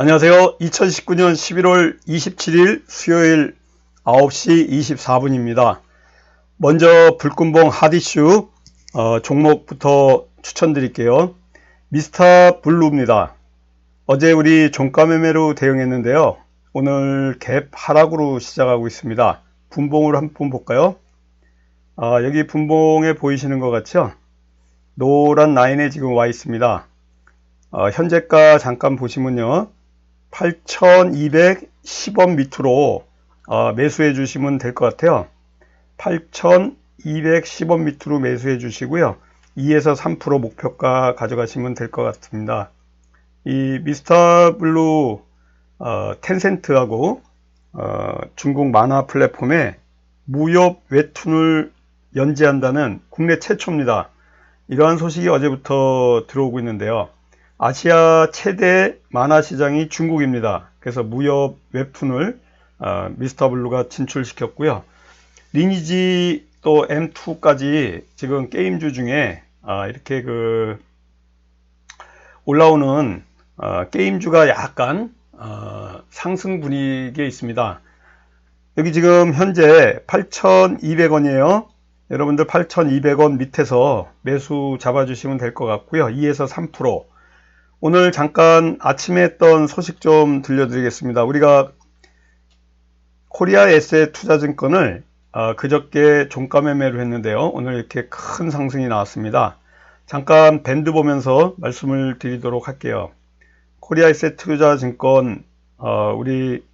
안녕하세요. 2019년 11월 27일 수요일 9시 24분입니다. 먼저 불금봉 핫이슈 어, 종목부터 추천드릴게요. 미스터 블루입니다. 어제 우리 종가 매매로 대응했는데요. 오늘 갭 하락으로 시작하고 있습니다. 분봉을 한번 볼까요? 아, 여기 분봉에 보이시는 것 같죠? 노란 라인에 지금 와 있습니다. 어, 현재가 잠깐 보시면요. 8,210원 밑으로 어, 매수해 주시면 될 것 같아요. 8,210원 밑으로 매수해 주시고요. 2에서 3% 목표가 가져가시면 될 것 같습니다. 이 미스터 블루 어, 텐센트하고 어, 중국 만화 플랫폼에 무협 웹툰을 연재한다는 국내 최초입니다. 이러한 소식이 어제부터 들어오고 있는데요. 아시아 최대 만화 시장이 중국입니다. 그래서 무협 웹툰을 어, 미스터 블루가 진출시켰고요. 리니지 또 M2까지 지금 게임주 중에 어, 이렇게 그 올라오는 어, 게임주가 약간 어, 상승 분위기에 있습니다. 여기 지금 현재 8,200원이에요. 여러분들 8,200원 밑에서 매수 잡아주시면 될 것 같고요. 2에서 3%. 오늘 잠깐 아침에 했던 소식 좀 들려드리겠습니다. 우리가 코리아 에셋 투자증권을 어, 그저께 종가 매매를 했는데요. 오늘 이렇게 큰 상승이 나왔습니다. 잠깐 밴드 보면서 말씀을 드리도록 할게요. 코리아 에셋 투자증권 어, 우리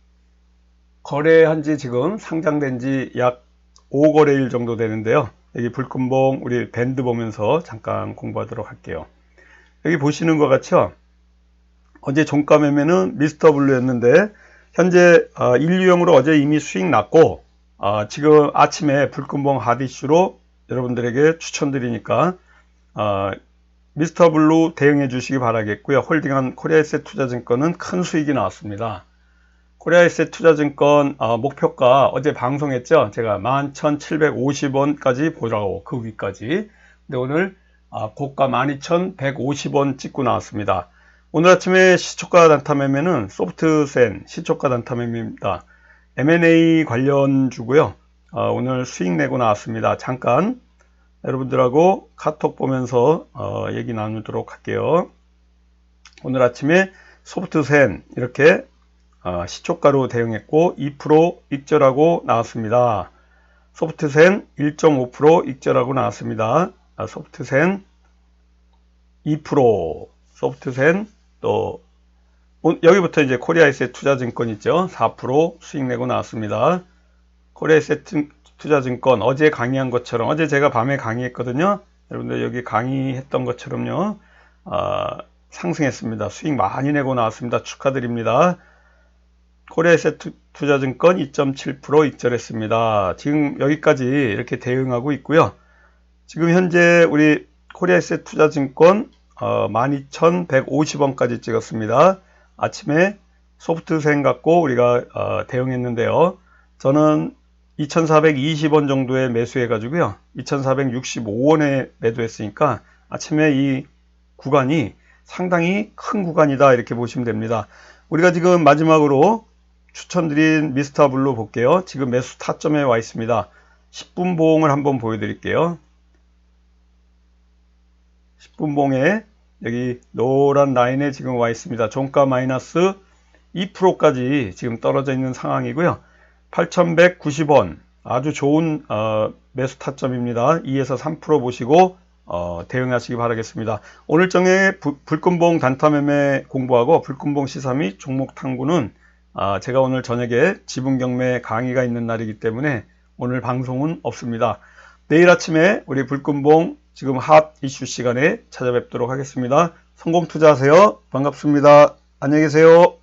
거래한 지 지금 상장된 지 약 5거래일 정도 되는데요. 여기 불금봉 우리 밴드 보면서 잠깐 공부하도록 할게요. 여기 보시는 것 같죠? 어제 종가 매매는 미스터 블루였는데 현재 어, 인류형으로 어제 이미 수익 났고 어, 지금 아침에 불금봉 하디슈로 여러분들에게 추천드리니까 어, 미스터 블루 대응해 주시기 바라겠고요. 홀딩한 코리아에셋 투자증권은 큰 수익이 나왔습니다. 코리아에셋 투자증권 어, 목표가 어제 방송했죠. 제가 11,750원까지 보라고 그 위까지. 근데 오늘 어, 고가 12,150원 찍고 나왔습니다. 오늘 아침에 시초가 단타 매매는 소프트센 시초가 단타 매매입니다. M&A 관련 주고요. 어, 오늘 수익 내고 나왔습니다. 잠깐 여러분들하고 카톡 보면서 어, 얘기 나누도록 할게요. 오늘 아침에 소프트센 이렇게 어, 시초가로 대응했고 2% 익절하고 나왔습니다. 소프트센 1.5% 익절하고 나왔습니다. 아, 소프트센 2% 소프트센 또 여기부터 이제 코리아에셋 투자증권 있죠. 4% 수익 내고 나왔습니다. 코리아에셋 투자증권 어제 강의한 것처럼 어제 제가 밤에 강의했거든요. 여러분들 여기 강의했던 것처럼요. 어, 상승했습니다. 수익 많이 내고 나왔습니다. 축하드립니다. 코리아에셋 투자증권 2.7% 익절했습니다. 지금 여기까지 이렇게 대응하고 있고요. 지금 현재 우리 코리아에셋 투자증권 어, 12,150원까지 찍었습니다. 아침에 소프트생 갖고 우리가 어, 대응했는데요. 저는 2,420원 정도에 매수해 가지고요. 2,465원에 매도했으니까 아침에 이 구간이 상당히 큰 구간이다 이렇게 보시면 됩니다. 우리가 지금 마지막으로 추천드린 미스터 블루 볼게요. 지금 매수 타점에 와 있습니다. 10분 보험을 한번 보여드릴게요. 10분봉에 여기 노란 라인에 지금 와 있습니다. 종가 마이너스 2%까지 지금 떨어져 있는 상황이고요. 8,190원 아주 좋은 어, 매수 타점입니다. 2에서 3% 보시고 어, 대응하시기 바라겠습니다. 오늘 정에 불금봉 단타 매매 공부하고 불금봉 시사 및 종목 탐구는 어, 제가 오늘 저녁에 지분 경매 강의가 있는 날이기 때문에 오늘 방송은 없습니다. 내일 아침에 우리 불금봉 지금 핫 이슈 시간에 찾아뵙도록 하겠습니다. 성공 투자하세요. 반갑습니다. 안녕히 계세요.